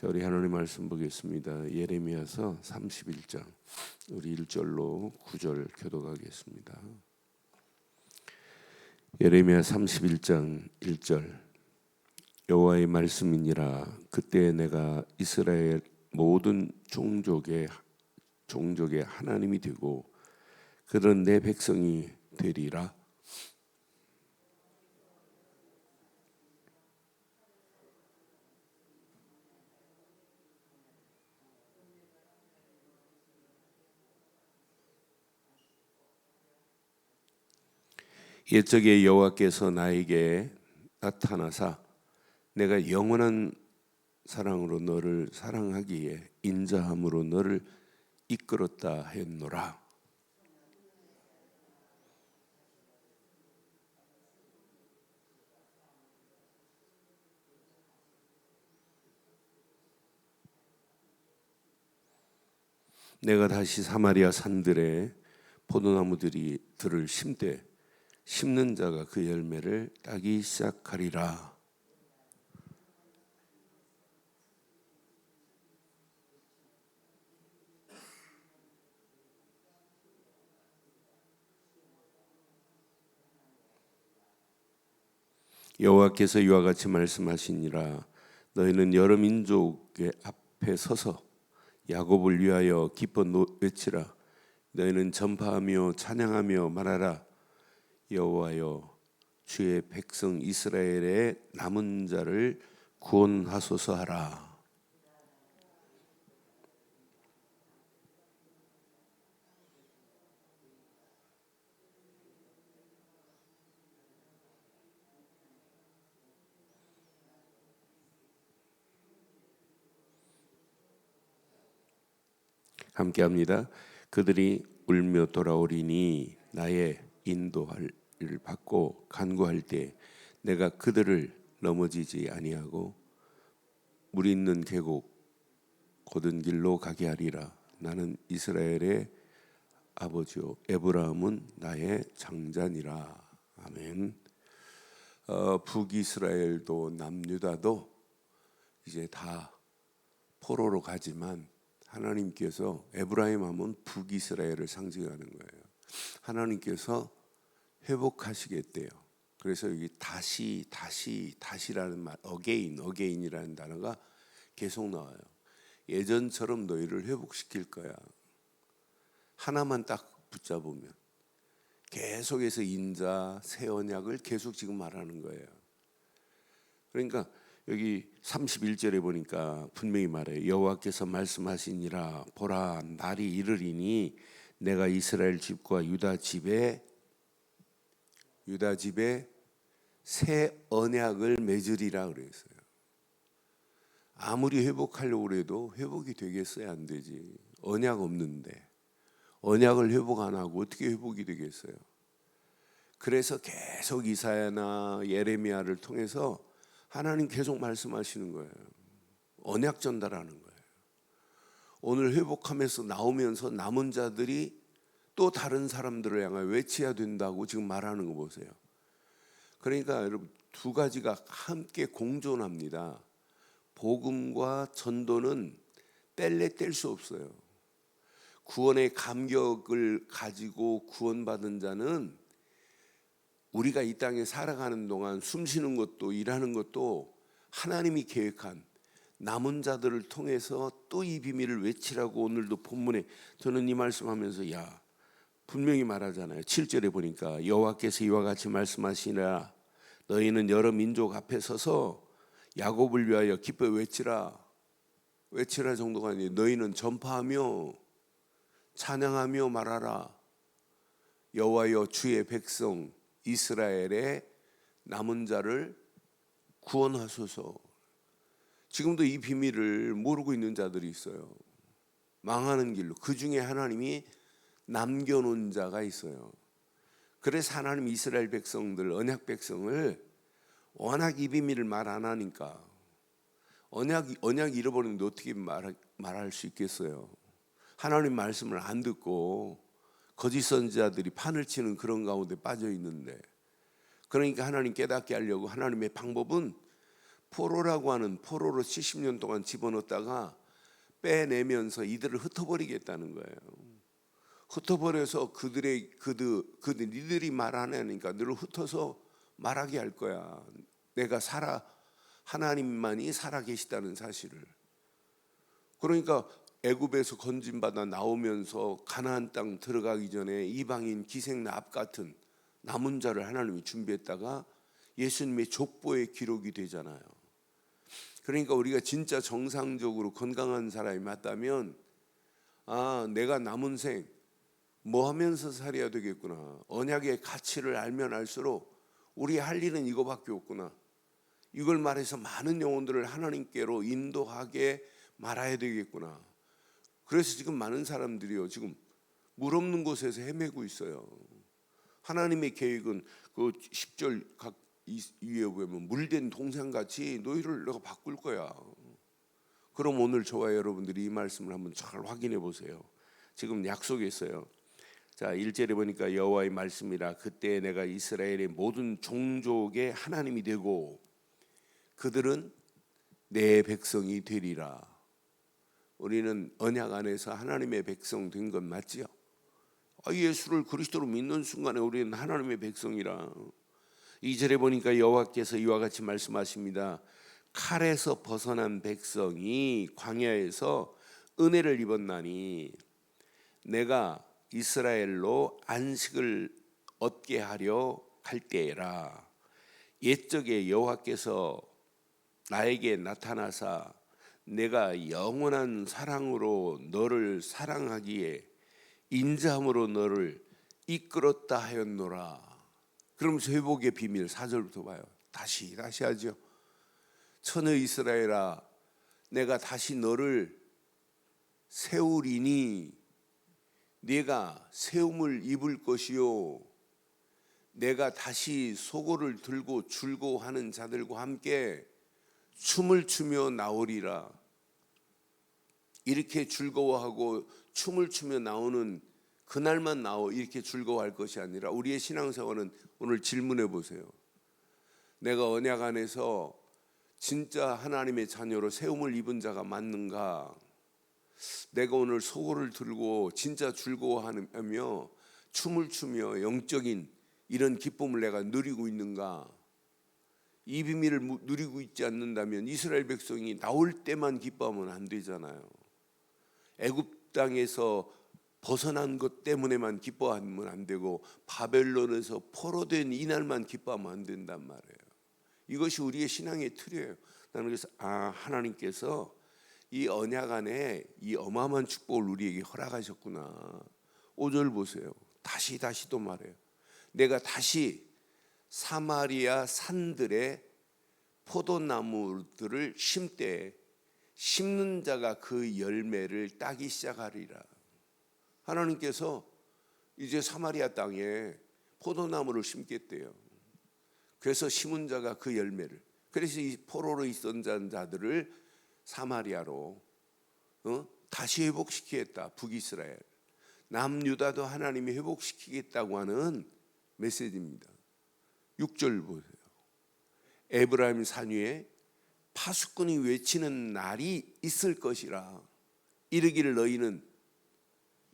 자, 우리 하나님 말씀 보겠습니다. 예레미야서 31장 우리 1절로 9절 교독하겠습니다. 예레미야 31장 1절 여호와의 말씀이니라 그때 내가 이스라엘 모든 종족의 종족의 하나님이 되고 그들은 내 백성이 되리라 옛적에 여호와께서 나에게 나타나사 내가 영원한 사랑으로 너를 사랑하기에 인자함으로 너를 이끌었다 했노라. 내가 다시 사마리아 산들에 포도나무들이 들을 심되 심는 자가 그 열매를 따기 시작하리라. 여호와께서 이와 같이 말씀하시니라. 너희는 여러 민족의 앞에 서서 야곱을 위하여 기뻐 외치라. 너희는 전파하며 찬양하며 말하라 여호와여 주의 백성 이스라엘의 남은 자를 구원하소서 하라. 함께 합니다. 그들이 울며 돌아오리니 나의 인도할 를 받고 간구할 때 내가 그들을 넘어지지 아니하고 물 있는 계곡 곧은 길로 가게 하리라 나는 이스라엘의 아버지요 에브라함은 나의 장자니라 아멘. 어, 북이스라엘도 남유다도 이제 다 포로로 가지만 하나님께서 에브라임 하면 북이스라엘을 상징하는 거예요. 하나님께서 회복하시겠대요. 그래서 여기 다시 다시 다시라는 말 어게인 어게인이라는 단어가 계속 나와요. 예전처럼 너희를 회복시킬 거야. 하나만 딱 붙잡으면 계속해서 인자 새 언약을 계속 지금 말하는 거예요. 그러니까 여기 31절에 보니까 분명히 말해요. 여호와께서 말씀하시니라 보라 날이 이르리니 내가 이스라엘 집과 유다 집에 유다 집에 새 언약을 맺으리라 그랬어요. 아무리 회복하려고 해도 회복이 되겠어요? 안 되지. 언약 없는데 언약을 회복 안 하고 어떻게 회복이 되겠어요? 그래서 계속 이사야나 예레미야를 통해서 하나님 계속 말씀하시는 거예요. 언약 전달하는 거예요. 오늘 회복하면서 나오면서 남은 자들이 또 다른 사람들을 향하여 외쳐야 된다고 지금 말하는 거 보세요. 그러니까 여러분 두 가지가 함께 공존합니다. 복음과 전도는 뗄래 뗄 수 없어요. 구원의 감격을 가지고 구원받은 자는 우리가 이 땅에 살아가는 동안 숨 쉬는 것도 일하는 것도 하나님이 계획한 남은 자들을 통해서 또 이 비밀을 외치라고 오늘도 본문에 저는 이 말씀하면서 야 분명히 말하잖아요. 7절에 보니까 여호와께서 이와 같이 말씀하시라 너희는 여러 민족 앞에 서서 야곱을 위하여 기뻐 외치라 외치라 정도가 아니에요. 너희는 전파하며 찬양하며 말하라 여호와여 주의 백성 이스라엘의 남은 자를 구원하소서. 지금도 이 비밀을 모르고 있는 자들이 있어요. 망하는 길로 그 중에 하나님이 남겨놓은 자가 있어요. 그래서 하나님 이스라엘 백성들 언약 백성을 워낙 이 비밀을 말 안 하니까 언약 언약 잃어버리는데 어떻게 말 말할 수 있겠어요? 하나님 말씀을 안 듣고 거짓 선지자들이 판을 치는 그런 가운데 빠져 있는데 그러니까 하나님 깨닫게 하려고 하나님의 방법은 포로라고 하는 포로로 70년 동안 집어넣었다가 빼내면서 이들을 흩어버리겠다는 거예요. 흩어버려서 그들의 그들 그들 이들이 말하니까 너를 흩어서 말하게 할 거야. 내가 살아 하나님만이 살아 계시다는 사실을. 그러니까 애굽에서 건진 받아 나오면서 가나안 땅 들어가기 전에 이방인 기생납 같은 남은 자를 하나님이 준비했다가 예수님의 족보에 기록이 되잖아요. 그러니까 우리가 진짜 정상적으로 건강한 사람이 맞다면 아 내가 남은 생 뭐 하면서 살아야 되겠구나 언약의 가치를 알면 알수록 우리 할 일은 이거밖에 없구나 이걸 말해서 많은 영혼들을 하나님께로 인도하게 말아야 되겠구나 그래서 지금 많은 사람들이요 지금 물 없는 곳에서 헤매고 있어요 하나님의 계획은 그 10절 각 이- 위에 보면 물된 동상같이 너희를 내가 바꿀 거야. 그럼 오늘 저와 여러분들이 이 말씀을 한번 잘 확인해 보세요. 지금 약속했어요. 자, 1절에 보니까 여호와의 말씀이라 그때 내가 이스라엘의 모든 종족의 하나님이 되고 그들은 내 백성이 되리라. 우리는 언약 안에서 하나님의 백성 된 건 맞지요? 아, 예수를 그리스도로 믿는 순간에 우리는 하나님의 백성이라. 이절에 보니까 여호와께서 이와 같이 말씀하십니다. 칼에서 벗어난 백성이 광야에서 은혜를 입었나니 내가 이스라엘로 안식을 얻게 하려 갈 때라. 옛적에 여호와께서 나에게 나타나사 내가 영원한 사랑으로 너를 사랑하기에 인자함으로 너를 이끌었다 하였노라. 그러면서 회복의 비밀 4절부터 봐요. 다시 다시 하죠. 천의 이스라엘아 내가 다시 너를 세우리니 네가 세움을 입을 것이요 내가 다시 소고를 들고 즐거워하는 자들과 함께 춤을 추며 나오리라 이렇게 즐거워하고 춤을 추며 나오는 그날만 나오 이렇게 즐거워할 것이 아니라 우리의 신앙생활은 오늘 질문해 보세요. 내가 언약 안에서 진짜 하나님의 자녀로 세움을 입은 자가 맞는가? 내가 오늘 소고를 들고 진짜 즐거워하며 춤을 추며 영적인 이런 기쁨을 내가 누리고 있는가? 이 비밀을 무- 누리고 있지 않는다면 이스라엘 백성이 나올 때만 기뻐하면 안 되잖아요. 애굽 땅에서 벗어난 것 때문에만 기뻐하면 안 되고 바벨론에서 포로된 이날만 기뻐하면 안 된단 말이에요. 이것이 우리의 신앙의 틀이에요. 나는 그래서 아 하나님께서 이 언약 안에 이 어마어마한 축복을 우리에게 허락하셨구나. 5절 보세요. 다시 다시 또 말해요. 내가 다시 사마리아 산들에 포도나무들을 심때 심는 자가 그 열매를 따기 시작하리라. 하나님께서 이제 사마리아 땅에 포도나무를 심겠대요. 그래서 심은 자가 그 열매를. 그래서 이 포로로 있던 자들을 사마리아로 어? 다시 회복시키겠다. 북이스라엘. 남유다도 하나님이 회복시키겠다고 하는 메시지입니다. 6절 보세요. 에브라임 산 위에 파수꾼이 외치는 날이 있을 것이라. 이르기를 너희는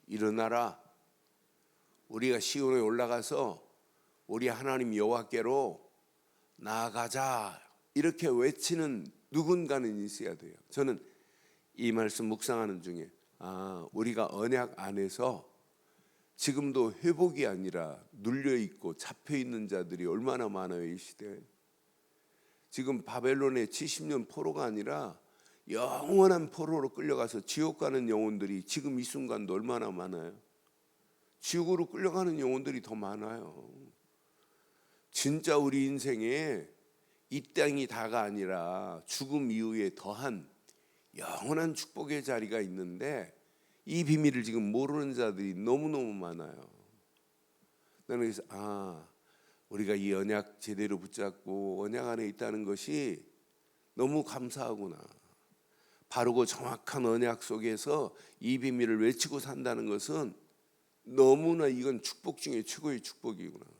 일어나라. 우리가 시온에 올라가서 우리 하나님 여호와께로 나아가자. 이렇게 외치는 누군가는 있어야 돼요. 저는 이 말씀 묵상하는 중에 아, 우리가 언약 안에서 지금도 회복이 아니라 눌려 있고 잡혀 있는 자들이 얼마나 많아요, 이 시대에. 지금 바벨론의 70년 포로가 아니라 영원한 포로로 끌려가서 지옥 가는 영혼들이 지금 이 순간도 얼마나 많아요. 지옥으로 끌려가는 영혼들이 더 많아요. 진짜 우리 인생에 이 땅이 다가 아니라 죽음 이후에 더한 영원한 축복의 자리가 있는데 이 비밀을 지금 모르는 자들이 너무너무 많아요. 나는 그래서 아 우리가 이 언약 제대로 붙잡고 언약 안에 있다는 것이 너무 감사하구나. 바르고 정확한 언약 속에서 이 비밀을 외치고 산다는 것은 너무나 이건 축복 중에 최고의 축복이구나.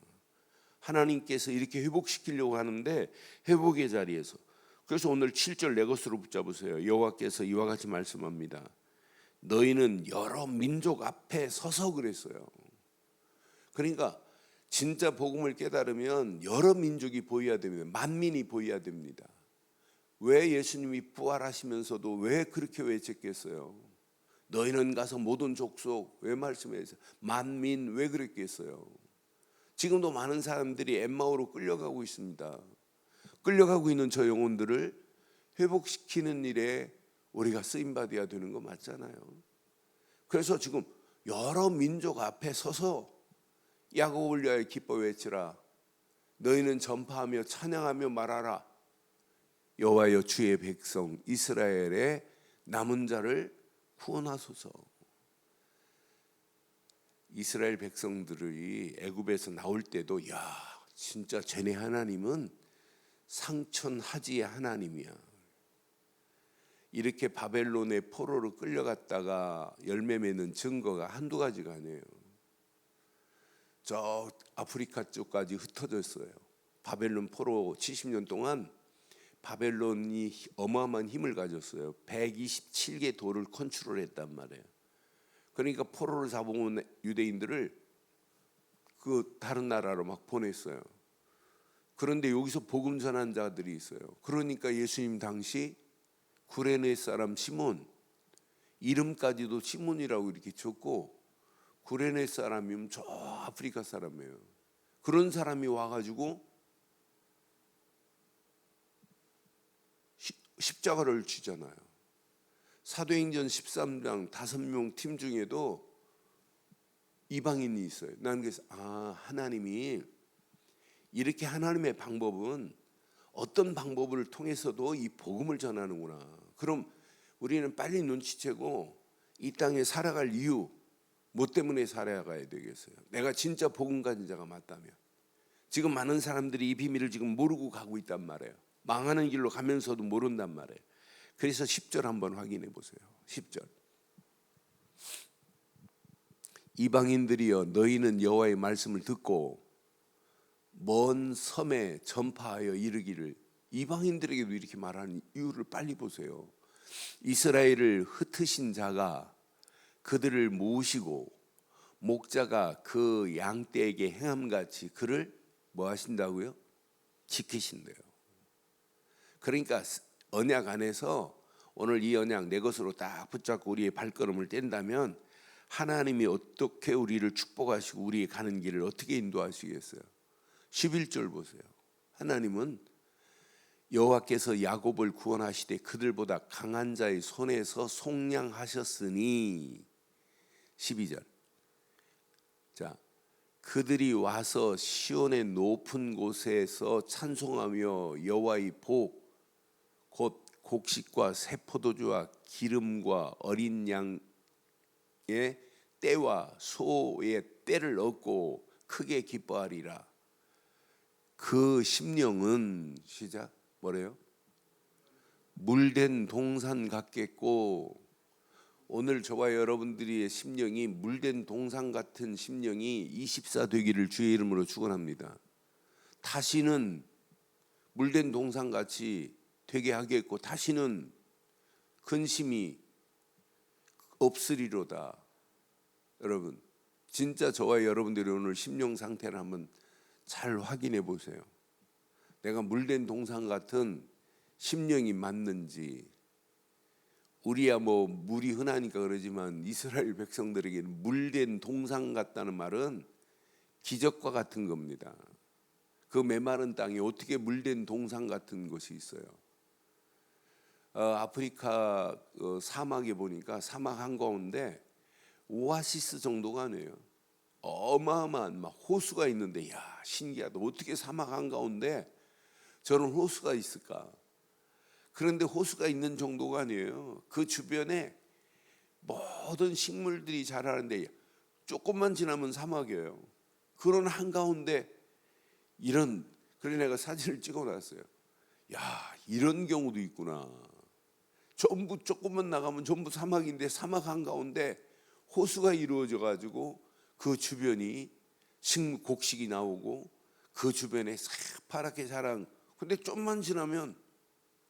하나님께서 이렇게 회복시키려고 하는데 회복의 자리에서 그래서 오늘 7절 내 것으로 붙잡으세요. 여호와께서 이와 같이 말씀합니다. 너희는 여러 민족 앞에 서서 그랬어요. 그러니까 진짜 복음을 깨달으면 여러 민족이 보여야 됩니다. 만민이 보여야 됩니다. 왜 예수님이 부활하시면서도 왜 그렇게 외쳤겠어요? 너희는 가서 모든 족속 왜 말씀해서 만민 왜 그랬겠어요? 지금도 많은 사람들이 엠마오로 끌려가고 있습니다. 끌려가고 있는 저 영혼들을 회복시키는 일에 우리가 쓰임 받아야 되는 거 맞잖아요. 그래서 지금 여러 민족 앞에 서서 위하여 기뻐 외치라. 너희는 전파하며 찬양하며 말하라. 여호와여 주의 백성 이스라엘의 남은 자를 구원하소서. 이스라엘 백성들이 애굽에서 나올 때도 야 진짜 쟤네 하나님은 상천하지의 하나님이야. 이렇게 바벨론의 포로로 끌려갔다가 열매 맺는 증거가 한두 가지가 아니에요. 저 아프리카 쪽까지 흩어졌어요. 바벨론 포로 70년 동안 바벨론이 어마어마한 힘을 가졌어요. 127개 도를 컨트롤했단 말이에요. 그러니까 포로를 잡아온 유대인들을 그 다른 나라로 막 보냈어요. 그런데 여기서 복음 전한 자들이 있어요. 그러니까 예수님 당시 구레네 사람 시몬 이름까지도 시몬이라고 이렇게 줬고 구레네 사람이면 저 아프리카 사람이에요. 그런 사람이 와가지고 시- 십자가를 지잖아요. 사도행전 13장 다섯 명 팀 중에도 이방인이 있어요. 나는 그래서 아 하나님이 이렇게 하나님의 방법은 어떤 방법을 통해서도 이 복음을 전하는구나. 그럼 우리는 빨리 눈치채고 이 땅에 살아갈 이유 뭐 때문에 살아가야 되겠어요? 내가 진짜 복음 가진 자가 맞다면 지금 많은 사람들이 이 비밀을 지금 모르고 가고 있단 말이에요. 망하는 길로 가면서도 모른단 말이에요. 그래서 10절 한번 확인해 보세요. 10절. 이방인들이여 너희는 여호와의 말씀을 듣고 먼 섬에 전파하여 이르기를 이방인들에게도 이렇게 말하는 이유를 빨리 보세요. 이스라엘을 흩으신 자가 그들을 모으시고 목자가 그 양떼에게 행함같이 그를 뭐 하신다고요? 지키신대요. 그러니까 언약 안에서 오늘 이 언약 내 것으로 딱 붙잡고 우리의 발걸음을 뗀다면 하나님이 어떻게 우리를 축복하시고 우리의 가는 길을 어떻게 인도하시겠어요? 11절 보세요. 하나님은 여호와께서 야곱을 구원하시되 그들보다 강한 자의 손에서 속량하셨으니 12절. 자, 그들이 와서 시온의 높은 곳에서 찬송하며 여호와의 복 곧 곡식과 새 포도주와 기름과 어린 양의 때와 소의 때를 얻고 크게 기뻐하리라. 그 심령은 시작 뭐래요? 물된 동산 같겠고 오늘 저와 여러분들의 심령이 물된 동산 같은 심령이 24 되기를 주의 이름으로 축원합니다. 다시는 물된 동산 같이 되게 하겠고 다시는 근심이 없으리로다. 여러분 진짜 저와 여러분들이 오늘 심령 상태를 한번 잘 확인해 보세요. 내가 물된 동상 같은 심령이 맞는지 우리야 뭐 물이 흔하니까 그러지만 이스라엘 백성들에게는 물된 동상 같다는 말은 기적과 같은 겁니다. 그 메마른 땅에 어떻게 물된 동상 같은 것이 있어요? 어, 아프리카 어, 사막에 보니까 사막 한가운데 오아시스 정도가 아니에요. 어마어마한 막 호수가 있는데 야 신기하다. 어떻게 사막 한가운데 저런 호수가 있을까? 그런데 호수가 있는 정도가 아니에요. 그 주변에 모든 식물들이 자라는데 조금만 지나면 사막이에요. 그런 한가운데 이런 그래 내가 사진을 찍어놨어요. 야 이런 경우도 있구나. 전부 조금만 나가면 전부 사막인데 사막 한가운데 호수가 이루어져 가지고 그 주변이 식물 곡식이 나오고 그 주변에 새파랗게 자란 근데 좀만 지나면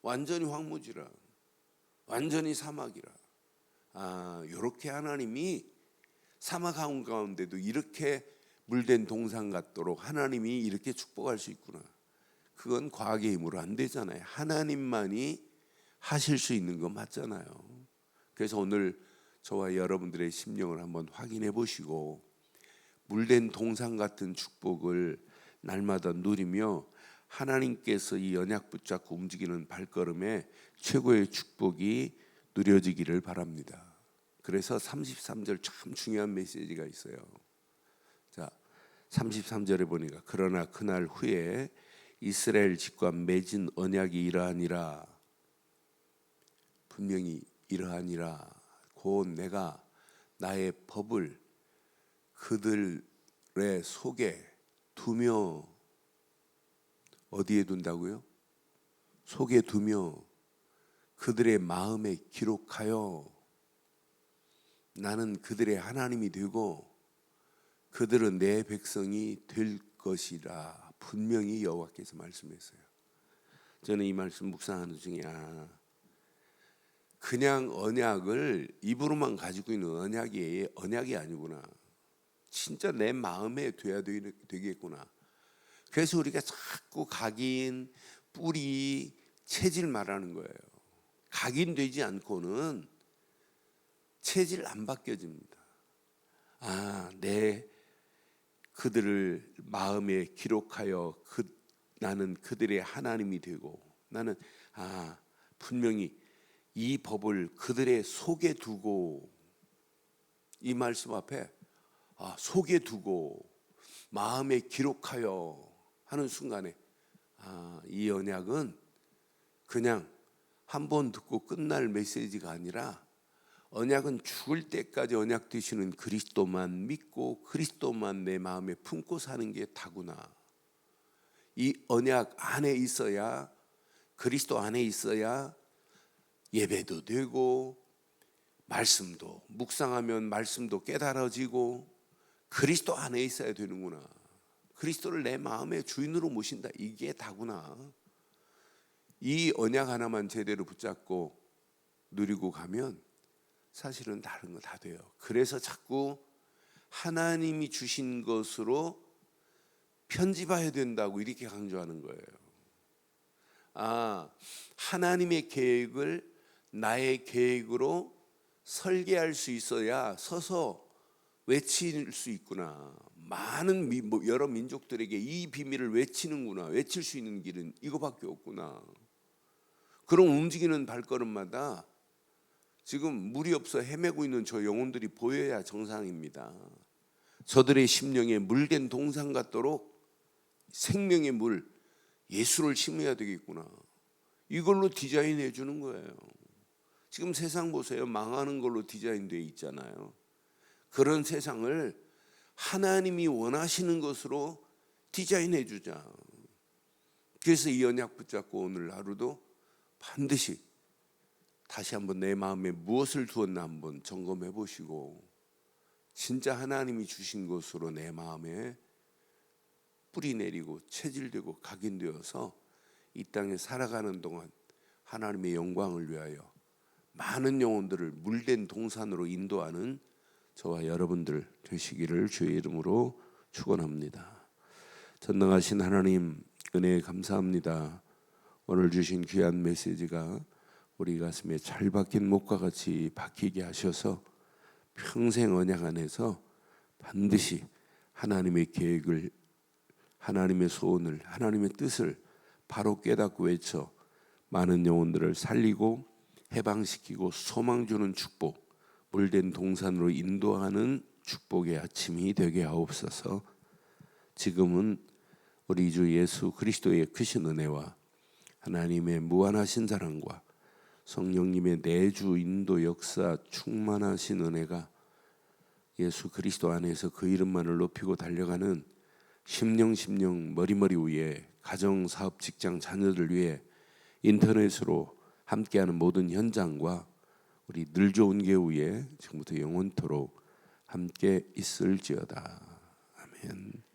완전히 황무지라. 완전히 사막이라. 아, 요렇게 하나님이 사막 한가운데도 이렇게 물된 동산 같도록 하나님이 이렇게 축복할 수 있구나. 그건 과학의 힘으로 안 되잖아요. 하나님만이 하실 수 있는 거 맞잖아요. 그래서 오늘 저와 여러분들의 심령을 한번 확인해 보시고 물된 동산 같은 축복을 날마다 누리며 하나님께서 이 언약 붙잡고 움직이는 발걸음에 최고의 축복이 누려지기를 바랍니다. 그래서 33절 참 중요한 메시지가 있어요. 자, 33절에 보니까 그러나 그날 후에 이스라엘 집과 맺은 언약이 이러하니라 분명히 이러하니라 곧 내가 나의 법을 그들의 속에 두며 어디에 둔다고요? 속에 두며 그들의 마음에 기록하여 나는 그들의 하나님이 되고 그들은 내 백성이 될 것이라 분명히 여호와께서 말씀했어요. 저는 이 말씀 묵상하는 중에 아 그냥 언약을 입으로만 가지고 있는 언약이 언약이 아니구나. 진짜 내 마음에 돼야 되겠구나. 그래서 우리가 자꾸 각인, 뿌리, 체질 말하는 거예요. 각인되지 않고는 체질 안 바뀌어집니다. 아, 내 그들을 마음에 기록하여 그 나는 그들의 하나님이 되고 나는 아 분명히 이 법을 그들의 속에 두고 이 말씀 앞에 아, 속에 두고 마음에 기록하여 하는 순간에 아, 이 언약은 그냥 한 번 듣고 끝날 메시지가 아니라 언약은 죽을 때까지 언약 되시는 그리스도만 믿고 그리스도만 내 마음에 품고 사는 게 다구나. 이 언약 안에 있어야 그리스도 안에 있어야 예배도 되고 말씀도 묵상하면 말씀도 깨달아지고 그리스도 안에 있어야 되는구나. 그리스도를 내 마음의 주인으로 모신다. 이게 다구나. 이 언약 하나만 제대로 붙잡고 누리고 가면 사실은 다른 거 다 돼요. 그래서 자꾸 하나님이 주신 것으로 편집해야 된다고 이렇게 강조하는 거예요. 아, 하나님의 계획을 나의 계획으로 설계할 수 있어야 서서 외칠 수 있구나. 많은 미, 뭐 여러 민족들에게 이 비밀을 외치는구나. 외칠 수 있는 길은 이거밖에 없구나. 그런 움직이는 발걸음마다 지금 물이 없어 헤매고 있는 저 영혼들이 보여야 정상입니다. 저들의 심령에 물된 동상 같도록 생명의 물, 예수를 심어야 되겠구나. 이걸로 디자인해 주는 거예요. 지금 세상 보세요. 망하는 걸로 디자인되어 있잖아요. 그런 세상을 하나님이 원하시는 것으로 디자인해 주자. 그래서 이 언약 붙잡고 오늘 하루도 반드시 다시 한번 내 마음에 무엇을 두었나 한번 점검해 보시고 진짜 하나님이 주신 것으로 내 마음에 뿌리 내리고 체질되고 각인되어서 이 땅에 살아가는 동안 하나님의 영광을 위하여 많은 영혼들을 물된 동산으로 인도하는 저와 여러분들 되시기를 주의 이름으로 축원합니다. 전능하신 하나님 은혜 감사합니다. 오늘 주신 귀한 메시지가 우리 가슴에 잘 박힌 목과 같이 박히게 하셔서 평생 언약 안에서 반드시 하나님의 계획을 하나님의 소원을 하나님의 뜻을 바로 깨닫고 외쳐 많은 영혼들을 살리고 해방시키고 소망 주는 축복 물된 동산으로 인도하는 축복의 아침이 되게 하옵소서. 지금은 우리 주 예수 그리스도의 크신 은혜와 하나님의 무한하신 사랑과 성령님의 내주 인도 역사 충만하신 은혜가 예수 그리스도 안에서 그 이름만을 높이고 달려가는 심령 심령 머리머리 위에 가정 사업 직장 자녀들 위해 인터넷으로 함께하는 모든 현장과 우리 늘 좋은 교우에 지금부터 영원토록 함께 있을지어다 아멘.